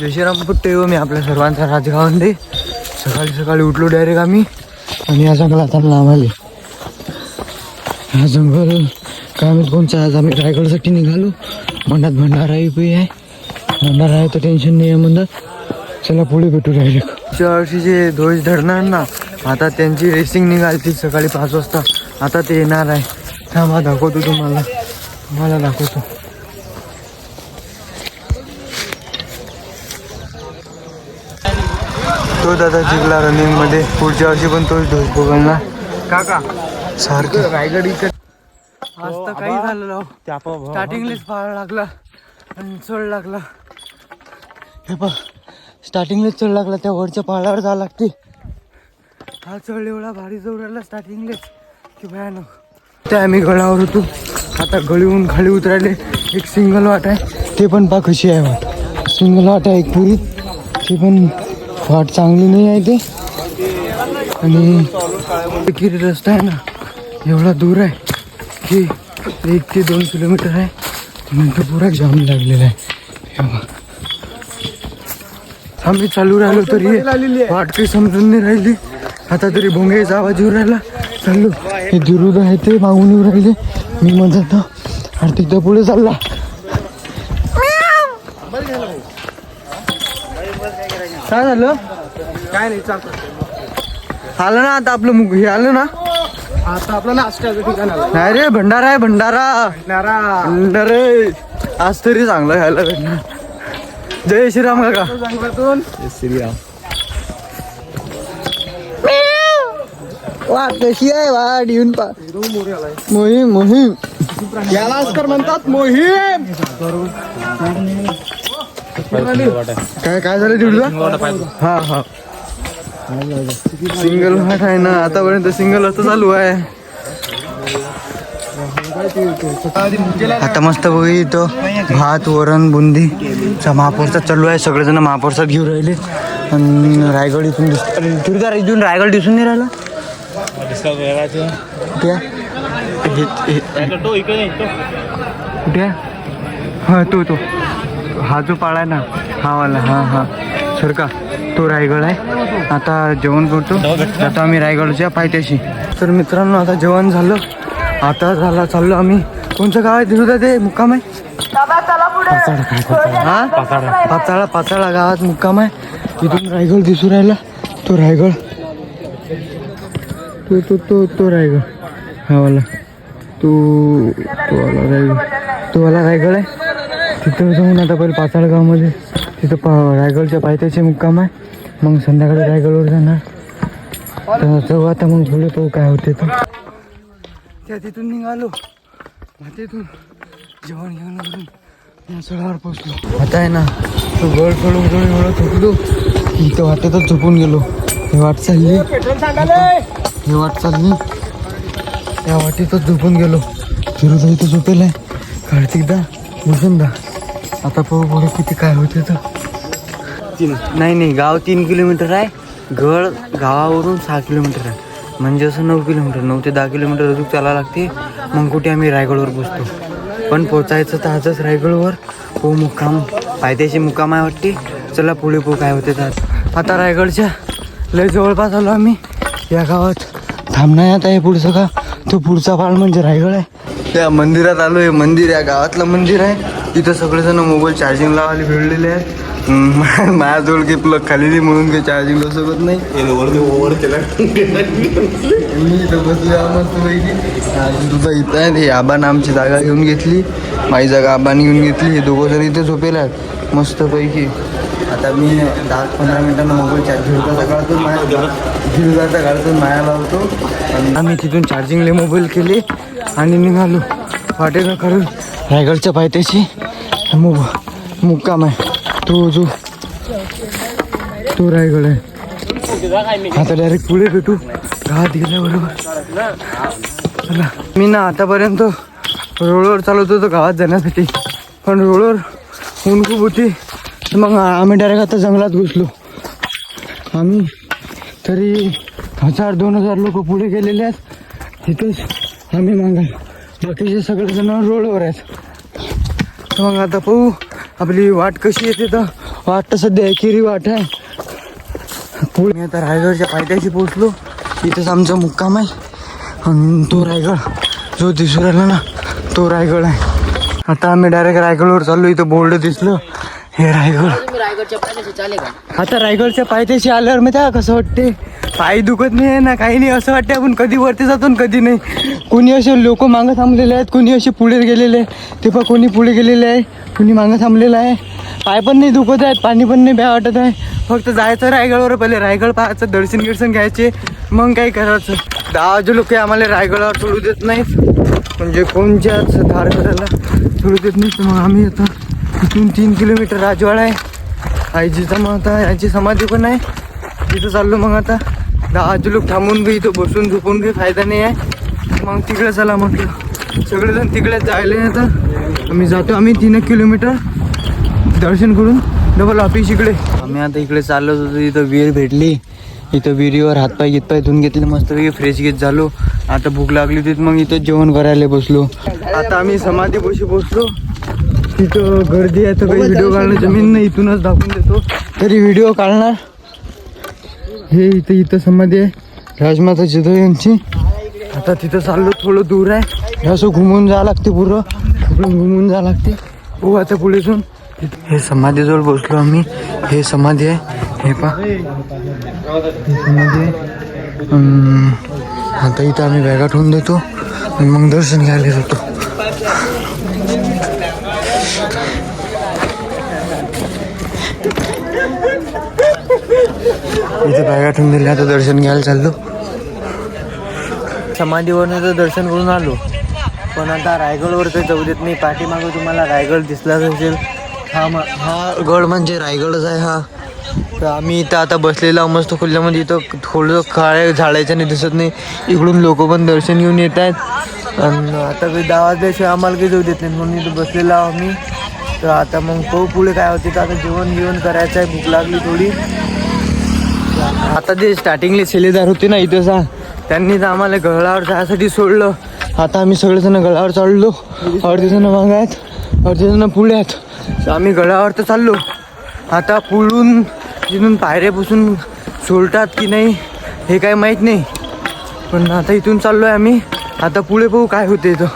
जयश्रीराम पुट्टे मी आपल्या सर्वांचा राजगावामध्ये. सकाळी सकाळी उठलो डायरेक्ट आम्ही. आणि या जंगलात आम्हाला आम्हाला. हा जंगल काय कोणचा आज आम्ही रायगडसाठी निघालो. म्हणतात भंडारा पी आहे. भंडारा आहे तर टेन्शन नाही आहे म्हणतात. चला पुढे भेटू डायरेक्ट पुढच्या वर्षी जे ध्वज धरणार ना आता त्यांची रेसिंग निघाली सकाळी पाच वाजता. आता ते येणार आहे. थांबा दाखवतो तुम्हाला. तुम्हाला दाखवतो. तो दादा जिंकला रनिंगमध्ये पुढच्या वर्षी पण तोच ढोस बघणार काका. सारखं. रायगड इकडे. आज तर काही झालं राव स्टार्टिंगलेच फाळ लागला आणि चढ लागला. हे पा स्टार्टिंगलेच चढ लागला. त्या वरच्या पहाडावर जावं लागते. हा चढ एवढा भारी राहिला स्टार्टिंगलेच. की भयानक. ते आम्ही गडावर होतो. आता गळीहून खाली उतरायले. एक सिंगल वाट आहे. ते पण पा कशी आहे वाट. सिंगल वाट आहे एक पुरी. ते पण वाट चांगली नाही आहे ते. आणि किरी रस्ता आहे ना एवढा दूर आहे की एक ते दोन किलोमीटर आहे. नंतर पुरा जाम लागलेला आहे. हे आम्ही चालू राहिलो तरी वाट काही समजून नाही राहिली. आता तरी भोंग्याचा आवाज येऊ राहिला. चाललो हे दुरुद आहे ते मागून येऊ राहिले. मी म्हणत आता तिथं पुढे चालला. काय झालं? काय नाही चालतं आलं ना आता आपलं मुग हे आलं ना? आता आपलं नाश्त्याचं ठिकाण आलं? नाही रे भंडारा आहे भंडारा. नारा भंडारे आज तरी चांगलं खायला भेटणार. जय श्रीराम काका. जंगलातून. वा कशी आहे वाट येऊन पा मोहीम मोहीम. यालाच तर म्हणतात मोहीम. काय काय झालं तिकडलं? हा हा. सिंगल हाट आहे ना आतापर्यंत सिंगल असं चालू आहे. आता मस्त बघी इथं भात वरण बुंदी. चा महाप्रसाद चालू आहे. सगळेजण महाप्रसाद घेऊन राहिले. आणि रायगड इथून दिसत इथून रायगड दिसून नाही राहिला. कुठे आहे? कुठे आहे? हा तो तो. हा जो पाळा आहे ना हा वाला हा हा. सरका तो रायगड आहे. आता जेवण करतो. आता आम्ही रायगडच्या पायथ्याशी. तर मित्रांनो आता जेवण झालं. आता झाला चाललो आम्ही. कोणचं गाव आहे? तिथं ते मुक्काम आहे. पाचाळा पाचाळा? हा? पाचाळा पाचाळा गावात मुक्काम आहे. इथून रायगड दिसू राहिला. तो रायगड. तो तो तो तो रायगड. हा वाला. तो तो वाला रायगड. तो वाला रायगड आहे. तिथं जाऊन आता पहिले पाचाळ गावमध्ये तिथं पा रायगडच्या पायथ्याचे मुक्काम आहे. मग संध्याकाळी रायगडवर जाणार. तर जाऊ आता मग थोडे पाहू काय होते तर त्या तिथून निघालो. मग तिथून जेवण घेऊन करून या पोचलो आता आहे ना तो गड सोडून सोडून एवढं थकलो इथं वाटेतच झोपून गेलो. हे वाट चालली. हे वाट चालली. या वाटेतच झोपून गेलो. फिरोदा इथं झोपेल आहे कार्तिकदा भूषणदा आता पाहू पुढे किती काय होते तर. नाही नाही गाव तीन किलोमीटर आहे. गड गावावरून सहा किलोमीटर आहे. म्हणजे असं नऊ किलोमीटर नऊ ते दहा किलोमीटर अजून चालावं लागते. मग कुठे आम्ही रायगडवर पोचतो. पण पोचायचं तर आजच रायगडवर. हो मुक्काम. पायथ्याची मुक्काम आहे वाटते. चला पुढे पो काय होते तर. आता रायगडच्या लय जवळपास आलो आम्ही. या गावात थांबणार आता हे पुढचं का? तो पुढचा पाळ म्हणजे रायगड आहे. त्या मंदिरात आलो हे मंदिर या गावातलं मंदिर आहे. तिथं सगळेजण मोबाईल चार्जिंग लावायला भेटलेले आहेत. माझ्याजवळ काही प्लग खाली नाही म्हणून काही चार्जिंग लावू शकत नाही. मी इथं बसलो मस्त पैकी तुझा इथं आहे हे आबानं आमची जागा घेऊन घेतली. माझी जागा आबाने घेऊन घेतली. हे दोघं जण इथे झोपेल आहेत. मस्त पैकी आता मी दहा पंधरा मिनिटांना मोबाईल चार्ज झिरकाचा काढतो माया झिरकाचा काढतो माया लावतो. आणि आम्ही तिथून चार्जिंगले मोबाईल केले. आणि निघालो. वाटेनं करून रायगडच्या पायथ्याशी. मु मुक्काम आहे तो जो तो रायगड आहे आता डायरेक्ट पुढे भेटू गावात गेल्याबरोबर चला मी ना आतापर्यंत रोडवर चालवत होतो गावात जाण्यासाठी पण रोडवर ऊन खूप होती तर मग आम्ही डायरेक्ट आता जंगलात घुसलो आम्ही तरी हजार दोन हजार लोक पुढे गेलेले आहेत तिथेच आम्ही मागा बाकीचे सगळेजण रोडवर आहेत तर मग आता पाहू. आपली वाट कशी येते तर. वाट तर सध्या एकेरी वाट आहे. पुढे मी आता रायगडच्या पायथ्याशी पोचलो इथंच आमचा मुक्काम आहे. आणि तो रायगड. जो दिसू राहिला ना तो रायगड आहे. आता आम्ही डायरेक्ट रायगडवर चाललो. इथं बोर्ड दिसलं. हे रायगड. रायगडच्या चाले का? आता रायगडच्या पायथ्याशी आल्यावर मी त्या कसं वाटते? पाय दुखत नाही ना काही नाही. असं वाटते आपण कधी वरती जातो आणि कधी नाही. कोणी असे लोक मागं थांबलेले आहेत कोणी असे पुढे गेलेले आहे ते पण कोणी पुढे गेलेले आहे कोणी मागं थांबलेलं आहे. पाय पण नाही दुखत आहेत पाणी पण नाही भ्या वाटत आहे. फक्त जायचं रायगडवर पहिले रायगड पाहायचं दर्शन गिर्शन घ्यायचे. मग काय करायचं? दहा वाजे लोक आम्हाला रायगडावर सोडू देत नाहीत. म्हणजे कोणच्याच धार करायला सोडू देत नाही मग आम्ही आता इथून तीन किलोमीटर राजवाडा आहे. आईजीचा मग आता याची समाधी पण आहे. तिथं चाललो मग आता. दहा लोक थांबून घे इथं बसून झोपून घे फायदा नाही आहे. मग तिकडे चला म्हटलं. सगळेजण तिकडे जायला आता. आम्ही जातो आम्ही तीन एक किलोमीटर दर्शन करून डबल ऑफिस इकडे. आम्ही आता इकडे चाललो होतो इथं विहीर भेटली. इथं विहिरीवर हातपाय गीतपाय धुवून घेतले मस्तपैकी फ्रेश घेत झालो. आता भूक लागली होती मग इथं जेवण करायला बसलो. आता आम्ही समाधी बशी बसलो. तिथं गर्दी आहे तर काही व्हिडिओ काढणं जमीन नाही इथूनच दाखवून देतो. तरी व्हिडिओ काढणार. हे इथं इथं समाधी आहे. राजमाता जिजाऊ यांची. आता तिथं चाललो थोडं दूर आहे. हे असं घुमून जावं लागते पुरं. इकडून घुमून जावं लागते. हो आता पुढे जाऊन हे समाधीजवळ बसलो आम्ही. हे समाधी आहे. हे पा समाधी आता इथं आम्ही बॅगा ठेवून देतो. आणि मग दर्शन घ्यायला जातो इथे बॅगा ठेवून दिल्या आता दर्शन घ्यायला चाललो. समाधीवरनं तर दर्शन करून आलो. पण आता रायगडवर तर जाऊ देत नाही. पाठीमागं तुम्हाला रायगड दिसलाच असेल. हा म हा गड म्हणजे रायगडच आहे हा. तर आम्ही इथं आता बसलेला मस्त खुल्यामध्ये. इथं थोडं काळे झाडायचं नाही दिसत नाही. इकडून लोक पण दर्शन घेऊन येत आहेत. आणि आता काही वाजल्याशिवाय आम्हाला काही जाऊ देत नाही. म्हणून इथं बसलेला आम्ही. तर आता मग तो पुढे काय होते. तर आता जेवण जेवण करायचं आहे. भूक लागली थोडी. आता जे स्टार्टिंगले सेलेदार होते ना इथं सा त्यांनी तर आम्हाला गळावर जायसाठी सोडलं. आता आम्ही सगळेजण गळावर चढलो अर्धे जण मागं आहेत अर्धे जण पुढे आहेत आम्ही गळावर तर चाललो. आता पुळून तिथून पायऱ्या पुसून सोडतात की नाही हे काय माहीत नाही. पण आता इथून चाललो आहे आम्ही. आता पुढे पाहू काय होते इथं.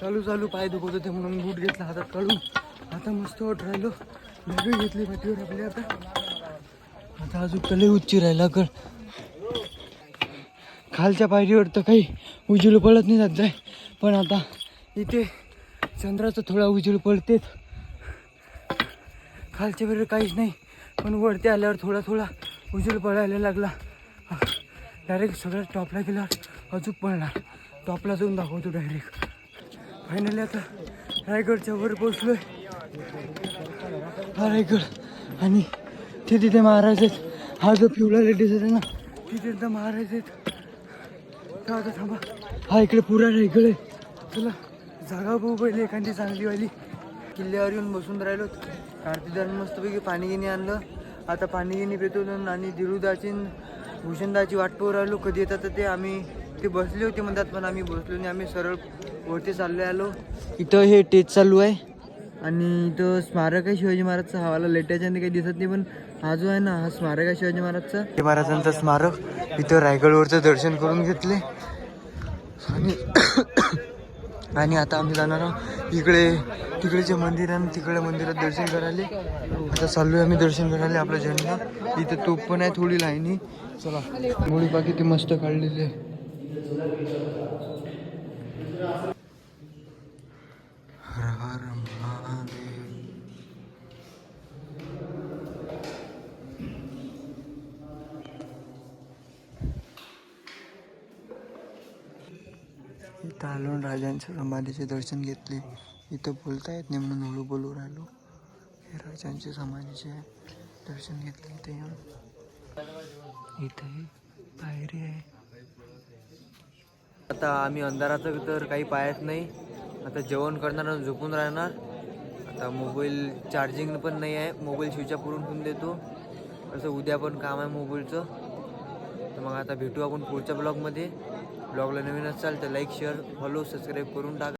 चालू चालू पाय दुखत होते म्हणून बूट घेतला हातात काढून. आता मस्त वाट राहिलो. घेतली पाठीवर आपल्या आता. आता अजून कले उच्ची राहिला कर. खालच्या पायरीवर तर काही उजेल पडत नाही जात जाय. पण आता इथे चंद्राचं थोडा उजेल पडतेच. खालच्या वेळेवर काहीच नाही पण वरती आल्यावर थोडा थोडा उजेल पडायला लागला. डायरेक्ट सगळ्यात टॉपला गेल्यावर अजून पडणार. टॉपला जाऊन दाखवतो डायरेक्ट फायनली आता रायगडच्या वर पोचलोय हा रायगड आणि ते तिथे महाराज आहेत. हा जो पिवळा लेडीज आहे ना तिथे एकदा महाराज आहेत. तर थांबा. हा इकडे पुरा आहे इकडे. चला जागा बघू पहिले एखादी चांगली वाली किल्ल्यावर येऊन बसून राहिलो. कार्तिदान मस्तपैकी पाणी घेणी आणलं. आता पाणी गिनी पेतो आणि दिरुदाची भूषणदाची वाट पाहू राहिलो. कधी येतात तर ते आम्ही ते बसले होते म्हणतात पण आम्ही बसलो नाही. आम्ही सरळ वरती चाललो आलो. इथं हे टेच चालू आहे. आणि इथं स्मारक आहे शिवाजी महाराजचा हवाला लेट्याच्या काही दिसत नाही पण हा जो आहे ना हा स्मारक आहे शिवाजी महाराजचा. शिवाजी महाराजांचं स्मारक. इथं रायगडवरचं दर्शन करून घेतले. आणि आणि आता आम्ही जाणार आहोत इकडे तिकडेचे मंदिर आहे तिकडे मंदिरात दर्शन करायला. आता चाललोय आम्ही दर्शन करायला आपला झेंडा. इथं तोप पण आहे थोडी लाईनी. चला थोडी बाकी ती मस्त काढलेली आहे. इथं आलो राजांच्या समाधीचे दर्शन घेतले. इथं बोलता येत नाही म्हणून हळू बोलू राहिलो. हे राजांच्या समाधीचे दर्शन घेतले. इथे येऊन इथे पायरी आहे. आता आम्ही अंधाराचं तर काही पाहत नाही. आता जेवण करणार झोपून राहणार. आता मोबाईल चार्जिंग पण नाही आहे. मोबाईल स्विच पुरून करून ठेवून देतो. असं उद्या पण काम आहे मोबाईलचं. तर मग आता भेटू आपण पुढच्या ब्लॉगमध्ये ब्लॉगला नवीन असाल तर लाईक शेअर फॉलो सबस्क्राईब करून टाका.